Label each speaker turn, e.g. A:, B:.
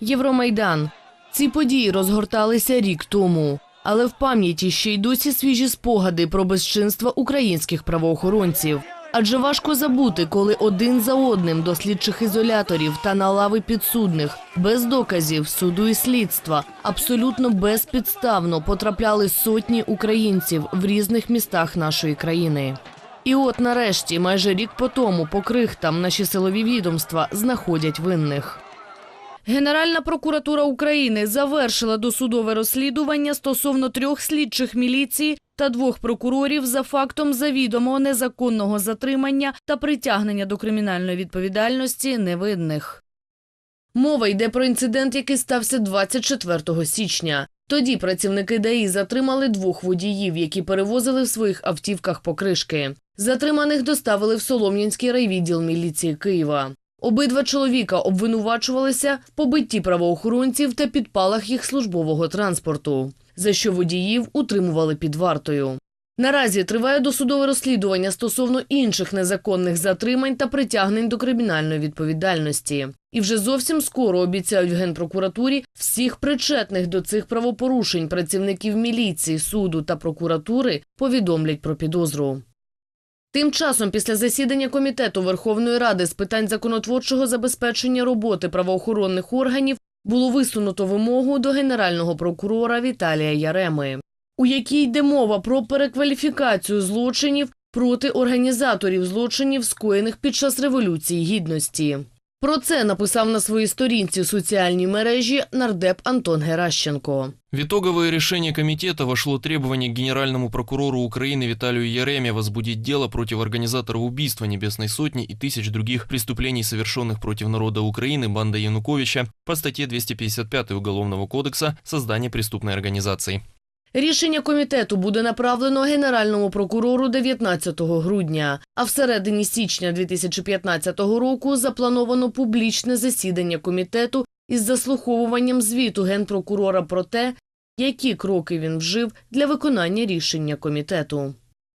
A: Євромайдан. Ці події розгорталися рік тому, але в пам'яті ще й досі свіжі спогади про безчинства українських правоохоронців. Адже важко забути, коли один за одним до слідчих ізоляторів та на лави підсудних, без доказів, суду і слідства, абсолютно безпідставно потрапляли сотні українців в різних містах нашої країни. І от нарешті, майже рік по тому, по крихтам наші силові відомства знаходять винних. Генеральна прокуратура України завершила досудове розслідування стосовно трьох слідчих міліції та двох прокурорів за фактом завідомого незаконного затримання та притягнення до кримінальної відповідальності невинних. Мова йде про інцидент, який стався 24 січня. Тоді працівники ДАІ затримали двох водіїв, які перевозили в своїх автівках покришки. Затриманих доставили в Солом'янський райвідділ міліції Києва. Обидва чоловіка обвинувачувалися в побитті правоохоронців та підпалах їх службового транспорту, за що водіїв утримували під вартою. Наразі триває досудове розслідування стосовно інших незаконних затримань та притягнень до кримінальної відповідальності. І вже зовсім скоро обіцяють в генпрокуратурі всіх причетних до цих правопорушень працівників міліції, суду та прокуратури повідомлять про підозру. Тим часом, після засідання комітету Верховної Ради з питань законотворчого забезпечення роботи правоохоронних органів було висунуто вимогу до генерального прокурора Віталія Яреми, у якій йде мова про перекваліфікацію злочинів проти організаторів злочинів, скоєних під час революції гідності. Про це написав на своїй сторінці в соціальній мережі нардеп Антон Геращенко.
B: В итоговое решение комитета вошло требование к генеральному прокурору Украины Виталию Яреме возбудить дело против организаторов убийства Небесной Сотни и тысяч других преступлений, совершенных против народа Украины бандой Януковича по статье 255 Уголовного кодекса «Создание преступной организации».
A: Рішення комітету буде направлено генеральному прокурору 19 грудня, а в середині січня 2015 року заплановано публічне засідання комітету із заслуховуванням звіту генпрокурора про те, які кроки він вжив для виконання рішення комітету.